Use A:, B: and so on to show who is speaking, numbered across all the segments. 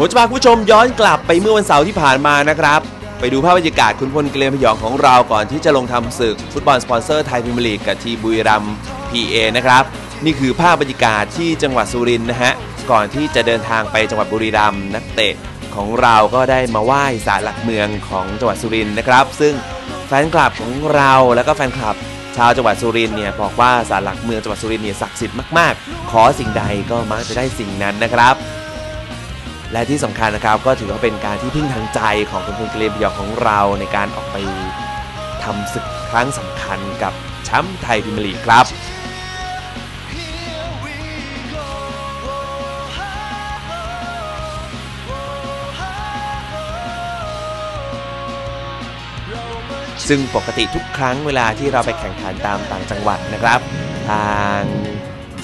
A: ผมจะพาคุณผู้ชมย้อนกลับไปเมื่อวันเสาร์ที่ผ่านมานะครับ ไปดูภาพบรรยากาศคุณพลเกลียมพยองของเราก่อนที่จะลงทำศึกฟุตบอลสปอนเซอร์ไทยพรีเมียร์ลีกกับทีบุรีรัมย์พีเอนะครับ นี่คือภาพบรรยากาศที่จังหวัดสุรินทร์นะฮะก่อนที่จะเดินทางไปจังหวัดบุรีรัมย์นักเตะของเราก็ได้มาไหว้ศาลหลักเมืองของจังหวัดสุรินทร์นะครับ ซึ่งแฟนคลับของเราแล้วก็แฟนคลับชาวจังหวัดสุรินทร์เนี่ยบอกว่าศาลหลักเมืองจังหวัดสุรินทร์เนี่ยศักดิ์สิทธิ์มากๆ ขอสิ่งใดก็มักจะได้สิ่งนั้นนะครับ และที่สำคัญนะครับก็ถือว่าเป็นการที่พึ่งทางใจของคุณพลเกลียมพยองของเราในการออกไปทำศึกครั้งสำคัญกับแชมป์ไทยพรีเมียร์ลีครับซึ่งปกติทุกครั้งเวลาที่เราไปแข่งขันตามต่างจังหวัดนะครับ ทาง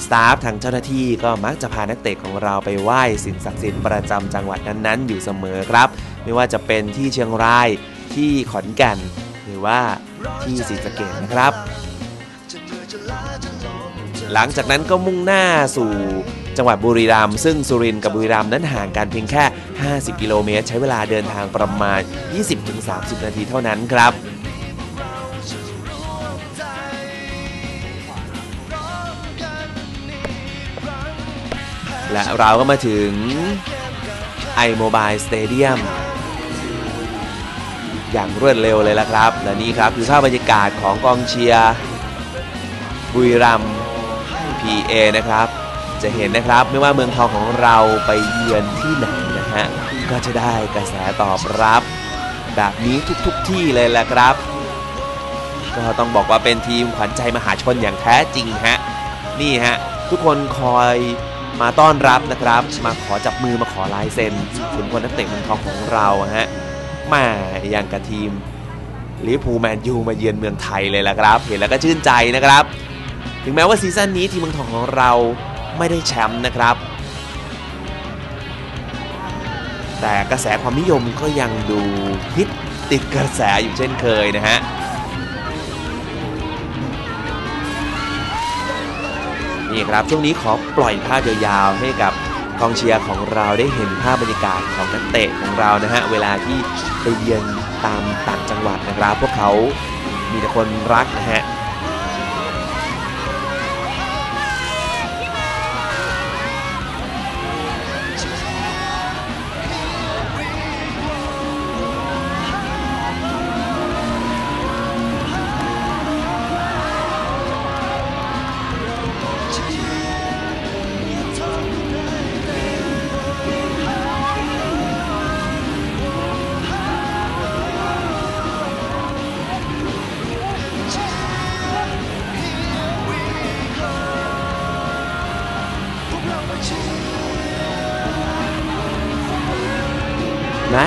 A: สตาฟทางเจ้าหน้าที่ก็มักจะพานักเตะของเราไปไหว้สิ่งศักดิ์สิทธิ์ประจำจังหวัดนั้นๆ อยู่เสมอครับ ไม่ว่าจะเป็นที่เชียงรายที่ขอนแก่นหรือว่าที่ศรีสะเกษนะครับ หลังจากนั้นก็มุ่งหน้าสู่จังหวัดบุรีรัมย์ซึ่งสุรินทร์กับบุรีรัมย์นั้นห่างกันเพียงแค่ 50 กิโลเมตร ใช้เวลาเดินทางประมาณ 20-30 นาทีเท่านั้นครับ และเราก็มาถึง iMobile Stadium อย่างรวดเร็วเลยละครับ และนี่ครับคือภาพบรรยากาศของกองเชียร์บุรีรัมย์ PA นะครับ จะเห็นนะครับไม่ว่าเมืองทองของเราไปเยือนที่ไหนนะฮะ ก็จะได้กระแสตอบรับ แบบนี้ทุกๆทที่เลยแหละครับ ก็ต้องบอกว่าเป็นทีมขวัญใจมหาชนอย่างแท้จริงฮะ นี่ฮะ ทุกคนคอย มาต้อนรับนะครับ มาขอจับมือมาขอลายเซ็นขุนพลนักเตะเมืองทองของเราฮะมาอย่างกับทีมลิเวอร์พูลแมนยูมาเยือนเมืองไทยเลยละครับ เห็นแล้วก็ชื่นใจนะครับ ถึงแม้ว่าซีซั่นนี้ทีมเมืองทองของเราไม่ได้แชมป์นะครับ แต่กระแสความนิยมก็ยังดูฮิตติดกระแสอยู่เช่นเคยนะฮะ นี่ครับช่วงนี้ขอปล่อยภาพยาวๆให้กับกองเชียร์ของเราได้เห็นภาพบรรยากาศของนักเตะของเรานะฮะเวลาที่ไปเยือนตามต่างจังหวัดนะครับ พวกเขามีแต่คนรักนะฮะ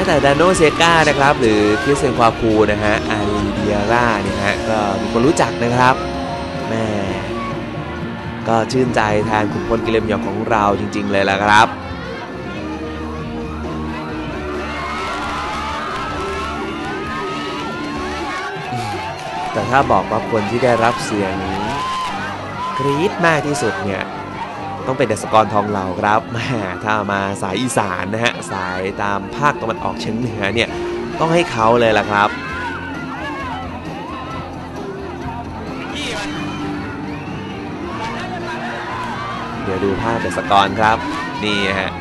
A: แต่ดานโนเซกานะครับ หรือคริสเซนควาคูนะฮะอารีเดียร่าเนี่ยฮะก็มีคนรู้จักนะครับแม่ก็ชื่นใจแทนขุนพลกิเลมยองของเราจริง ๆ เลยล่ะครับแต่ถ้าบอกว่าคนที่ได้รับเสียงกรี๊ดมากที่สุดเนี่ย ต้องเป็นเดสกรทองเหล่าครับแหม่ถ้ามาสายอีสานนะฮะสายตามภาคตะวันออกเฉียงเหนือเนี่ยต้องให้เขาเลยล่ะครับเดี๋ยวดูภาพเดสกรครับ นี่ฮะ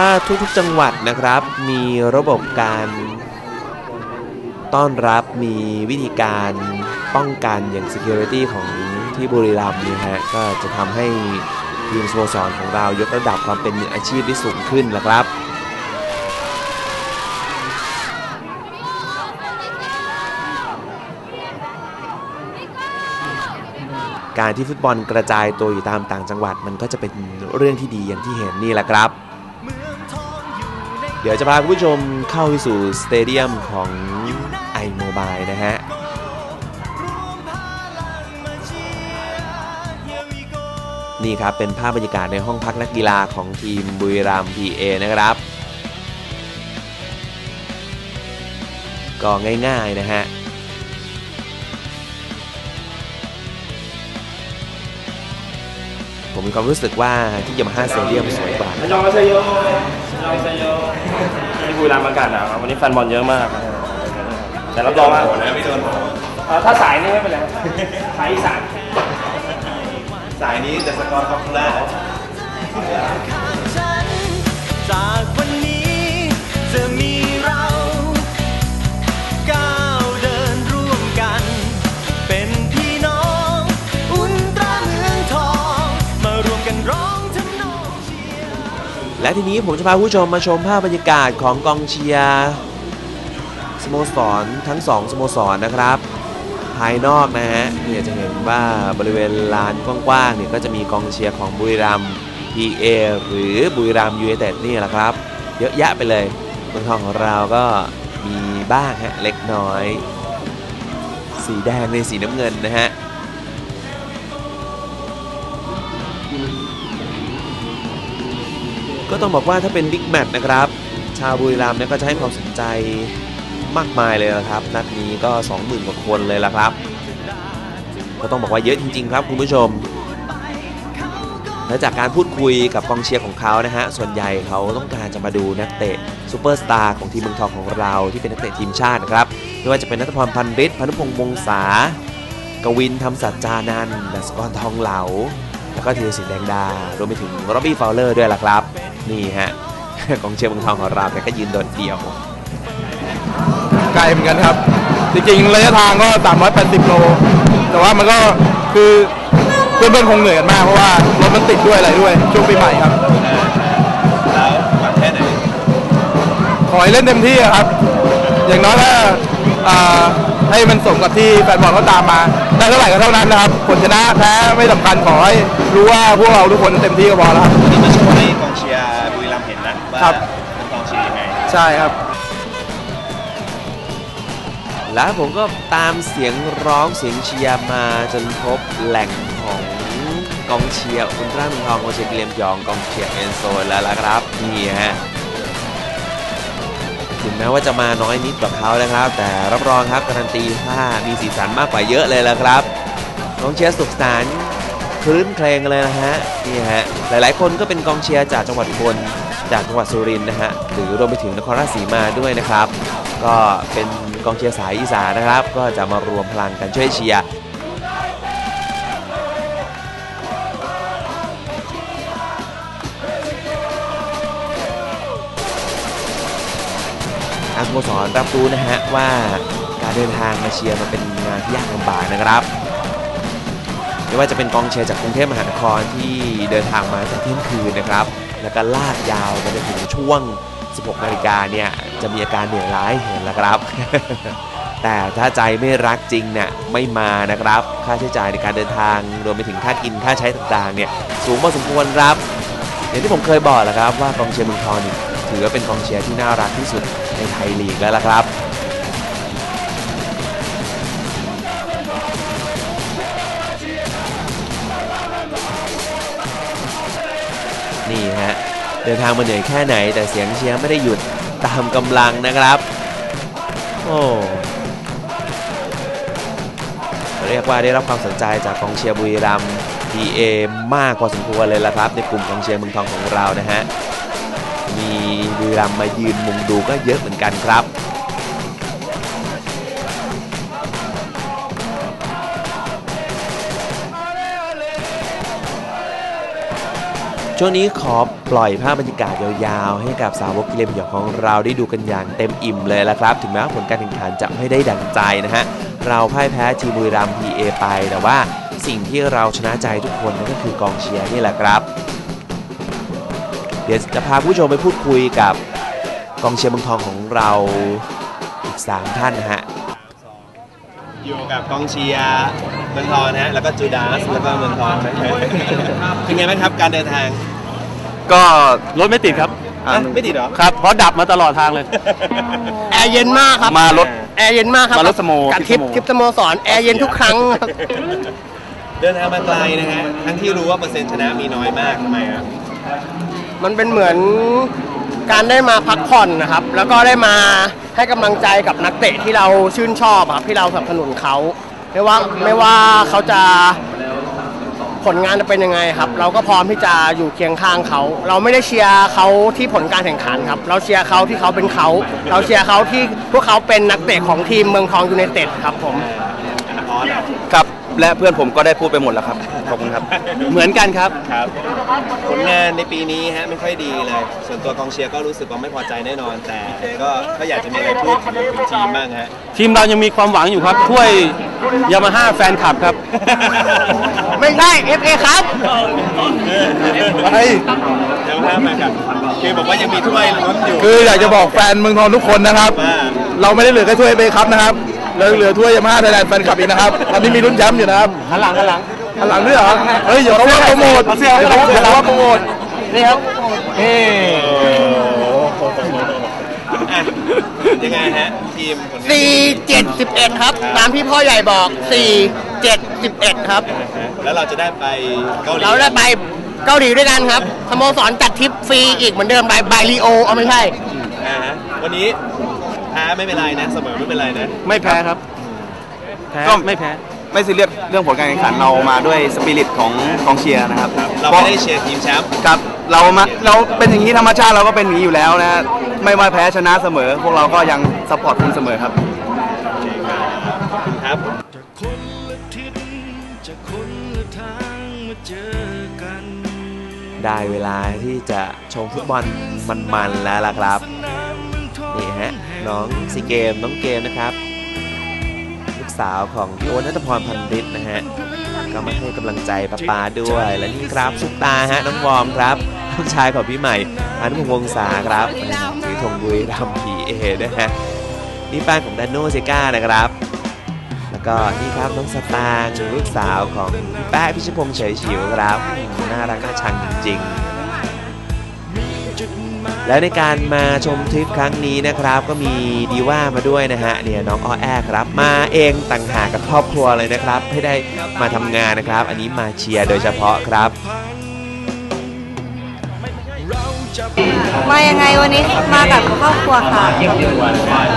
A: ถ้าทุกๆจังหวัดนะครับ มีระบบการต้อนรับมีวิธีการป้องกันอย่าง Security ของที่บุรีรัมย์นี่ฮะก็จะทำให้ทีมสโมสรของเรายกระดับความเป็นอาชีพได้สูงขึ้นนะครับการที่ฟุตบอลกระจายตัวอยู่ตามต่างจังหวัดมันก็จะเป็นเรื่องที่ดีอย่างที่เห็นนี่แหละครับ ดี๋ยวจะพาคุณผู้ชมเข้าไปสู่สเตเดียมของไอโมบายนะฮะนี่ครับเป็นภาพบรรยากาศในห้องพักนักกีฬาของทีมบุรีรัมย์ PA นะครับ ก็ง่ายๆนะฮะ มมีความรู้สึกว่าที่ยามาฮ่าสเตเดียมสวยกว่า
B: อันยองอาเซโยอันยองอาเซโยที่บุรีรัมย์อากาศหนาวครับวันนี้แฟนบอลเยอะมากแต่รับรองว่าเอ่อถ้าสายนี่ไม่เป็นไรสายอีสาน
C: สายนี้จะสกอร์ท็อปแรก
D: ฉันจาก
A: และทีนี้ผมจะพาผู้ชมมาชมภาพบรรยากาศของกองเชียร์สโมสรทั้งสองสโมสรนะครับ ภายนอกนะฮะเนี่ยจะเห็นว่าบริเวณลานกว้างๆเนี่ยก็จะมีกองเชียร์ของบุรีรัมย์ PA หรือบุรีรัมย์ยูไนเต็ดนี่แหละครับ เยอะแยะไปเลยเมืองทองของเราก็มีบ้างฮะเล็กน้อย สีแดงในสีน้ำเงินนะฮะ ก็ต้องบอกว่าถ้าเป็นบิ๊กแมตช์นะครับ ชาวบุรีรัมย์เนี่ยก็จะให้ความสนใจมากมายเลยละครับ นัดนี้ก็ 20,000กว่าคนเลยละครับ ก็ต้องบอกว่าเยอะจริง ๆ ครับคุณผู้ชม และจากการพูดคุยกับกองเชียร์ของเขานะฮะ ส่วนใหญ่เขาต้องการจะมาดูนักเตะซูเปอร์สตาร์ของทีมเมืองทองของเราที่เป็นนักเตะทีมชาตินะครับไม่ว่าจะเป็นนัทพรพันธ์ฤทธิ์พนุพงษ์วงศากวินทำสัจจานันท์ดัสกรทองเหลา แล้วก็ธีรศิลป์แดงดารวมไปถึงโรบบี้ฟาวเลอร์ด้วยล่ะครับ นี่ฮะกองเชียร์เมืองทองของเราแกก็ยืนโดดเดี่ยว
E: ไกลเหมือนกันครับ จริงๆระยะทางก็ 380 โล แต่ว่ามันก็คือเพื่อนๆคงเหนื่อยกันมาก เพราะว่ารถมันติดด้วยอะไรด้วย ช่วงปีใหม่ครับ
C: แล้วหวังแค่ไหน
E: ขอให้เล่นเต็มที่อะครับ อย่างน้อยถ้าอ่า ให้มันสมกับที่แฟนบอลเขาตามมา ได้เท่าไหร่ก็เท่านั้นนะครับ ผลชนะแพ้ไม่สำคัญขอให้รู้ว่าพวกเราทุกคนเต็มที่ก็พอแล้วครับ
C: วันนี้จะโชว์ให้กองเชียร์บุรีรัมย์เห็นนะว่า
E: ครับ
C: เป็นกองเชียร์ยังไง
E: ใช่ครับ
A: แล้วผมก็ตามเสียงร้องเสียงเชียร์มาจนพบแหล่งของกองเชียร์อุลตร้าเมืองทองกองเชียร์เกลียมยองกองเชียร์เอนโซนแล้วล่ะครับนี่ฮะถึงแม้ว่าจะมาน้อยนิดกว่า เขานะครับ แต่รับรองครับการันตีว่ามีสีสันมากกว่าเยอะเลยละครับกองเชียร์สุขสันต์คลื้นเพลงเลยนะฮะนี่ฮะหลายๆ คนก็เป็นกองเชียร์จากจังหวัดอุบลจากจังหวัดสุรินทร์นะฮะหรือรวมไปถึงนครราชสีมาด้วยนะครับ ก็เป็นกองเชียร์สายอีสานนะครับ ก็จะมารวมพลังกันช่วยเชียร์ ทางสโมสรรับรู้นะฮะว่าการเดินทางมาเชียร์มันเป็นงานที่ยากลำบากนะครับไม่ว่าจะเป็นกองเชียร์จากกรุงเทพมหานครที่เดินทางมาแต่เที่ยงคืนนะครับ แล้วก็ลากยาวไปจนถึงช่วง 16 นาฬิกาเนี่ยจะมีอาการเหนื่อยล้าเห็นแล้วครับ แต่ถ้าใจไม่รักจริงเนี่ยไม่มานะครับ ค่าใช้จ่ายในการเดินทางรวมไปถึงค่ากินค่าใช้ต่างๆเนี่ยสูงพอสมควรครับ อย่างที่ผมเคยบอกแหล้วครับว่ากองเชียร์เมืองทองถือว่าเป็นกองเชียร์ที่น่ารักที่สุด ในไทยลีกแล้วล่ะครับนี่ฮะเดินทางมาเหนื่อยแค่ไหน แต่เสียงเชียร์ไม่ได้หยุดตามกำลังนะครับ โอ้เรียกว่าได้รับความสนใจจากกองเชียร์บุรีรัมย์ PA มากพอสมควรเลยละครับ ในกลุ่มกองเชียร์เมืองทองของเรานะฮะ บุรีรัมย์มายืนมุงดูก็เยอะเหมือนกันครับช่วงนี้ขอปล่อยภาพบรรยากาศยาวๆ ให้กับสาวกกิเลนพยองของเราได้ดูกันอย่างเต็มอิ่มเลยละครับ ถึงแม้ผลการแข่งขันจะไม่ได้ดังใจนะฮะ เราพ่ายแพ้ทีมบุรีรัมย์ PA ไป แต่ว่าสิ่งที่เราชนะใจทุกคนนั่นก็คือกองเชียร์นี่แหละครับ เดี๋ยวจะพาผู้ชมไปพูดคุยกับกองเชียร์เมืองทองของเราอีก 3 ท่านนะฮะ
C: อยู่กับกองเชียร์เมืองทองนะฮะแล้วก็จูดาสแล้วก็เมืองทองนะฮะเป็นไงบ้างครับการเดินทาง
B: ก็รถไม่ติดครับ
C: อะไม่ติดเหรอ
B: ครับ เพราะดับมาตลอดทางเลย
F: แอร์เย็นมากครับ
B: มารถ
F: แอร์เย็นมากครับ
B: มารถสโม
F: กับทริป
B: ทริ
F: ทริ
B: ป
F: ป
B: ส
F: ส
B: โม
F: โมสรแอร์เย็นทุกครั้งครับ
C: เดินทางมาไกลนะฮะทั้งที่รู้ว่าเปอร์เซ็นต์ชนะมีน้อยมากทำไมครับ
F: มันเป็นเหมือนการได้มาพักผ่อนนะครับ แล้วก็ได้มาให้กำลังใจกับนักเตะที่เราชื่นชอบครับที่เราสนับสนุนเขาไม่ว่าไม่ว่าเขาจะผลงานจะเป็นยังไงครับ เราก็พร้อมที่จะอยู่เคียงข้างเขา เราไม่ได้เชียร์เขาที่ผลการแข่งขันครับ เราเชียร์เขาที่เขาเป็นเขา เราเชียร์เขาที่พวกเขาเป็นนักเตะของทีมเมืองทองยูไนเต็ดครับผม
C: ออสอะ
E: ครับ และเพื่อนผมก็ได้พูดไปหมดแล้วครับขอบคุณครับ เหมือนกันครับ
C: ครับผลงานในปีนี้ฮะไม่ค่อยดีเลย ส่วนตัวกองเชียร์ก็รู้สึกว่าไม่พอใจแน่นอน แต่ก็ก็อยากจะมีอะไรพูดถึงถึงทีมบ้างฮะ
E: ทีมเรายังมีความหวังอยู่ครับถ้วยยามาฮ่าแฟนคลับครับ
F: ไม่ใช่ FA ครับ
E: ไป
C: เดี๋ยวภาพมาครับคือบอกว่ายังมีถ้วยลุ้นอยู่
E: คืออยากจะบอกแฟนเมืองทองทุกคนนะครับ
C: ว่า
E: เราไม่ได้เหลือแค่ถ้วยเบครับนะครับ เราเหลือถ้วยยามาฮ่าไทยแลนด์แฟนคลับอีกนะครับตอนนี้มีรุ่นแชมป์อยู่นะครับหันหลังหันหลังหันหลังด้วยเหรอเฮ้ยอย่าเขาว่าโปรโมทเดี๋ยวเขาอย่าเขาว่าโปรโมทนี่ครับเฮ้
C: อะยังไงฮะทีมผลงาน
F: สี่เจ็ดสิบเอ็ดครับ ตามที่พ่อใหญ่บอกสี่เจ็ดสิบเอ็ดครับ
C: แล้วเราจะได้ไปเกาหลี
F: เราได้ไปเกาหลีด้วยกันครับสโมสรจัดทริปฟรีอีกเหมือนเดิมบายบายลีโอเอาไม่ใช่
C: อ่าฮะวันนี้แพ้ไม่เป็นไรนะเสมอไม่เป็นไรนะ
E: ไม่แพ้ครับก็ ไม่แพ้ ไม่ซีเรียสเรื่องผลการแข่งขันเรามาด้วยสปิริตของกองเชียร์นะครับ
C: เราไม่ได้เชียร์ทีมแชมป์
E: ครับเรามาเราเป็นอย่างนี้ธรรมชาติเราก็เป็นอย่างนี้อยู่แล้วนะ ไม่ว่าแพ้ชนะเสมอ พวกเราก็ยังสปอร์ตคุณเสมอครับ
C: ครับ
D: คนละทิศจะคนละทางมาเจอกัน
A: ได้เวลาที่จะชมฟุตบอลมันๆแล้วล่ะครับนี่ฮะ น้องซีเกมน้องเกมนะครับ ลูกสาวของพี่โอ๊ตนัทพรพันฤทธิ์นะฮะก็มาให้กำลังใจป้าปาด้วย และนี่ครับซุปตาฮะน้องวอมครับลูกชายของพี่ใหม่อนุพงษ์วงศาครับถือธงบุรีรัมพีเอนะฮะนี่บ้านของดานโนเซก้านะครับ แล้วก็นี่ครับน้องสตางค์ลูกสาวของพี่แป๊ะพิชพงษ์เฉยฉิวครับน่ารักน่าชังจริงๆ แล้วในการมาชมทริปครั้งนี้นะครับ ก็มีดีว่ามาด้วยนะฮะเนี่ยน้องอ้อแอครับมาเองต่างหากกับครอบครัวเลยนะครับไม่ได้มาทำงานนะครับ อันนี้มาเชียร์โดยเฉพาะครับ
G: มายังไงวันนี้มากับครอบครัวค่ะ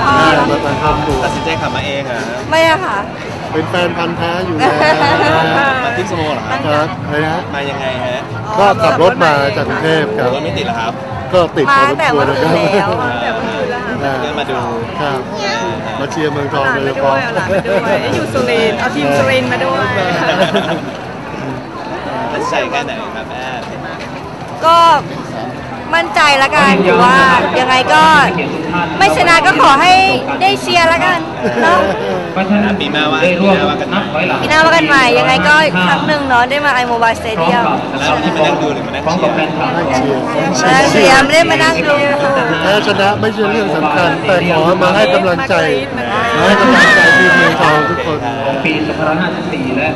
G: พ่อ
C: ตัดสินใจขับมาเองอะ
G: ไม่อะค่ะ
H: เป็นแฟนพันธ์แท้อยู่แล้ว
C: โมเหรอครับ
H: ครับอะไรนะ
C: มายังไงฮะ
H: ก็ขับรถมาจากกรุงเทพค
C: โอ้
H: รับ
C: รถไม่ติดเหรอครับ
H: ก็ติด
G: มา
H: พอส
G: ตั้
H: ม
G: งแต่
H: คว
G: วั
H: ร
G: น
H: นะ
G: อื่น
H: ครับ
G: แล้ว มาตั้งแต่วันอื่นแล้วค่ะ
C: เพื่อมาดู
H: ครับ มาเชียร์เมืองทอง
G: หลาน
H: โดย
G: ไป
H: เฉ
G: ด้ว
H: พาะ
G: ยเอาหลานไปด้วยอยู่สุรินทร์เอาทีมสุรินทร์มาด้วย
C: มั่นใจแค่ไหนครับแม่
G: ก็มั่นใจละกันถือว่ายังไงก็ไม่ชนะก็ขอให้ได้เชียร์ละกันเนาะ
C: ปีหน้าว่าปีหน้าว่ากันใหม่
G: ปีหน้าว่ากันใหม่ยังไงก็อีกครั้งหนึ่งเนาะได้มาไอโมบายสเตเดียม
C: แล้วที่มานั่งดูหรือมานั่งเชียร์
H: ให้เชียร์
G: มานั่งเชียร์ไม่ได้มานั่งดู
H: แพ้ชนะไม่ใช่เรื่องสำคัญ แต่ขอมาให้กำลังใจมาให้กำลังใจทีมเมืองทองทุกคน
D: ปี 2554 และ